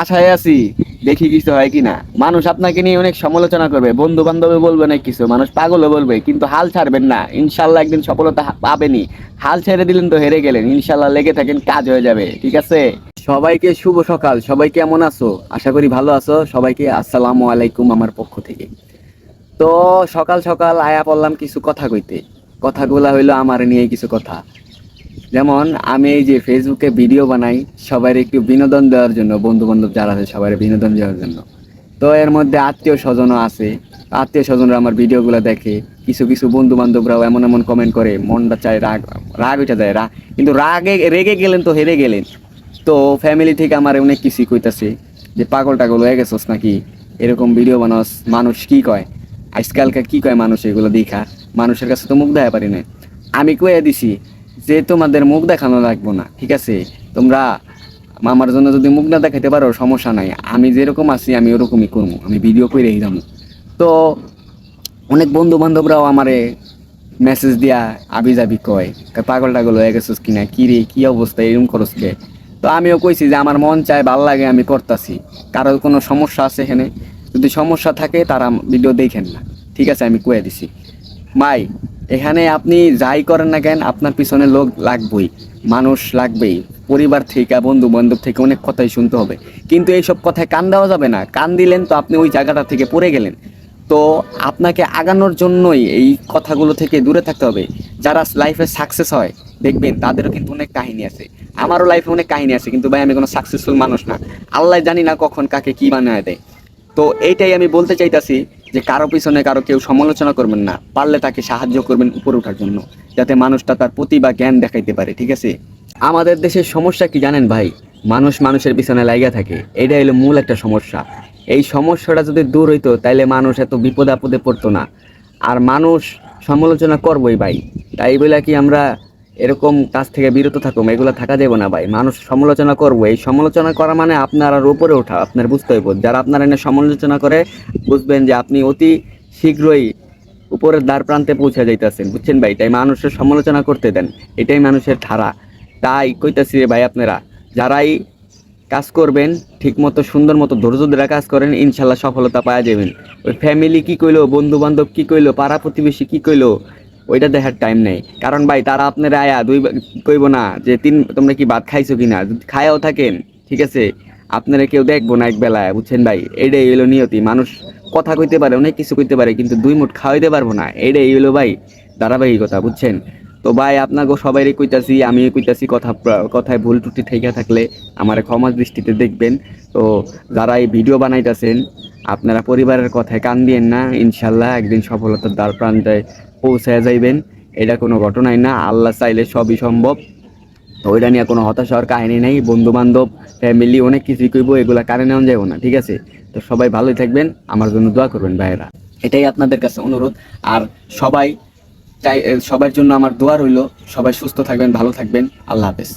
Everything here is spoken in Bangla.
আশায় আছি, দেখি কিছু হয় কিনা। মানুষ আপনাকে নিয়ে অনেক সমালোচনা করবে বন্ধু বান্ধবে বলবে অনেক কিছু, মানুষ পাগলও বলবে, কিন্তু হাল ছাড়বেন না। ইনশাল্লাহ একদিন সফলতা পাবেনি হাল ছেড়ে দিলেন তো হেরে গেলেন, ইনশাল্লাহ লেগে থাকেন, কাজ হয়ে যাবে, ঠিক আছে? সবাইকে শুভ সকাল, সবাই কেমন আছো? আশা করি ভালো আছো, সবাইকে আসসালামু আলাইকুম আমার পক্ষ থেকে। তো সকাল সকাল আয়া পড়লাম কিছু কথা কইতে। কথাগুলা হইল আমার নিয়ে কিছু কথা। যেমন, আমি এই যে ফেসবুকে ভিডিও বানাই সবার একটু বিনোদন দেওয়ার জন্য বন্ধু বান্ধব যারা আছে সবার বিনোদন দেওয়ার জন্য। তো এর মধ্যে আত্মীয় স্বজনও আছে। আত্মীয় স্বজনরা আমার ভিডিওগুলো দেখে, কিছু কিছু বন্ধু বান্ধবরাও এমন এমন কমেন্ট করে, মনটা চায় রাগ রাগ উঠে যায় রাগ কিন্তু রাগে, রেগে গেলেন তো হেরে গেলেন। তো ফ্যামিলি থেকে আমার অনেক কিছুই কইতাছে, যে পাগল টাগল হয়ে গেছস নাকি? এরকম ভিডিও বানাস, মানুষ কি কয়? আজকালকার কি কয় মানুষ এগুলো দেখা? মানুষের কাছে তো মুখ দেখা পারি না আমি কয়ে দিছি যে তোমাদের মুখ দেখানো লাগবো না, ঠিক আছে? তোমরা আমার জন্য যদি মুখ না দেখাতে পারো, সমস্যা নাই। আমি যেরকম আছি, আমি ওরকমই করব। আমি ভিডিও করে যাব। তো অনেক বন্ধু বান্ধবরাও আমারে মেসেজ দিয়া আবি যাবি কয় পাগল টাগল হয়ে গেছিস কিনা? কি রে, কী অবস্থা? এরকম করস কে? তো আমিও কইছি যে, আমার মন চায়, ভালো লাগে, আমি করতাছি। কারোর কোনো সমস্যা আছে এখানে? যদি সমস্যা থাকে, তারা ভিডিও দেখেন না। ঠিক আছে, আমি কয়ে দিছি। ভাই এখানে আপনি যাই করেন না কেন, আপনার পিছনে লোক লাগবেই, মানুষ লাগবেই, পরিবার থেকে বন্ধু বান্ধব থেকে অনেক কথাই শুনতে হবে। কিন্তু এইসব কথায় কান দেওয়া যাবে না। কান দিলেন তো আপনি ওই জায়গাটা থেকে পড়ে গেলেন। তো আপনাকে আগানোর জন্যই এই কথাগুলো থেকে দূরে থাকতে হবে। যারা লাইফে সাকসেস হয়, দেখবেন তাদেরও কিন্তু অনেক কাহিনী আছে। আমারও লাইফে অনেক কাহিনী আছে, কিন্তু ভাই, আমি কোনো সাকসেসফুল মানুষ না। আল্লাহ জানি না কখন কাকে কি বানায় দেয়। তো এইটাই আমি বলতে চাইতাছি যে কারও পিছনে কারও কেউ সমালোচনা করবেন না, পারলে তাকে সাহায্য করবেন উপরে ওঠার জন্য, যাতে মানুষটা তার প্রতিভা জ্ঞান দেখাইতে পারে, ঠিক আছে? আমাদের দেশের সমস্যা কি জানেন ভাই? মানুষ মানুষের পিছনে লাইগা থাকে এটা হলো মূল একটা সমস্যা। এই সমস্যাটা যদি দূর হইতো, তাইলে মানুষ এত বিপদ আপদে পড়তো না। আর মানুষ সমালোচনা করবই ভাই। তাই বলে কি আমরা এরকম কাজ থেকে বিরত থাকুম, এগুলো থাকা যাবে না ভাই। মানুষ সমালোচনা করব, এই সমালোচনা করা মানে আপনার আর উপরে ওঠা, আপনার বুঝতে হইব। যারা আপনার এনে সমালোচনা করে, বুঝবেন যে আপনি অতি শীঘ্রই উপরের দ্বার প্রান্তে পৌঁছে যাইতেছেন, বুঝছেন ভাই? তাই মানুষের সমালোচনা করতে দেন, এটাই মানুষের ধারা। তাই কইতাছি রে ভাই আপনারা, যারাই কাজ করবেন ঠিক মতো সুন্দর মতো ধৈর্য ধরে কাজ করেন, ইনশাল্লাহ সফলতা পাওয়া যাবেন। ওই ফ্যামিলি কি কইলো বন্ধু বান্ধব কি কইলো, পাড়া প্রতিবেশী কী কইলো ওইটা দেখার টাইম নেই। কারণ ভাই, তারা আপনার আয়া, দুই কইব না যে তিন তোমরা কি ভাত খাইছো কিনা? খায়াও থাকেন, ঠিক আছে? আপনারা কেউ দেখব না এক বেলায়, বুঝছেন ভাই? এটাই হলো নিয়তি। মানুষ কথা কইতে পারে, অনেক কিছু কইতে পারে, কিন্তু দুই মুঠ খাওয়াইতে পারব না। এটাই হলো ভাই ধারাবাহিকতা, বুঝছেন? তো ভাই, আপনাকে সবাই কইতাছি আমি কইতাছি কথা কথায় ভুল ত্রুটি থেকে থাকলে আমার ক্ষমা দৃষ্টিতে দেখবেন। তো যারা এই ভিডিও বানাইতেছেন, আপনারা পরিবারের কথায় কান দিয়েন না। ইনশাল্লাহ একদিন সফলতার দ্বার প্রান্তে পৌঁছায় যাইবেন, এটা কোনো ঘটনাই না, আল্লাহ চাইলে সবই সম্ভব। তো ওইটা নিয়ে কোনো হতাশার কাহিনী নেই বন্ধু বান্ধব ফ্যামিলি অনেক কিছুই করব এগুলা কানে নেওয়া যাব না, ঠিক আছে? তো সবাই ভালোই থাকবেন, আমার জন্য দোয়া করবেন ভাইয়েরা। এটাই আপনাদের কাছে অনুরোধ, আর সবাই সবার জন্য আমার দোয়া রইল, সবাই সুস্থ থাকবেন, ভালো থাকবেন, আল্লাহ হাফেজ।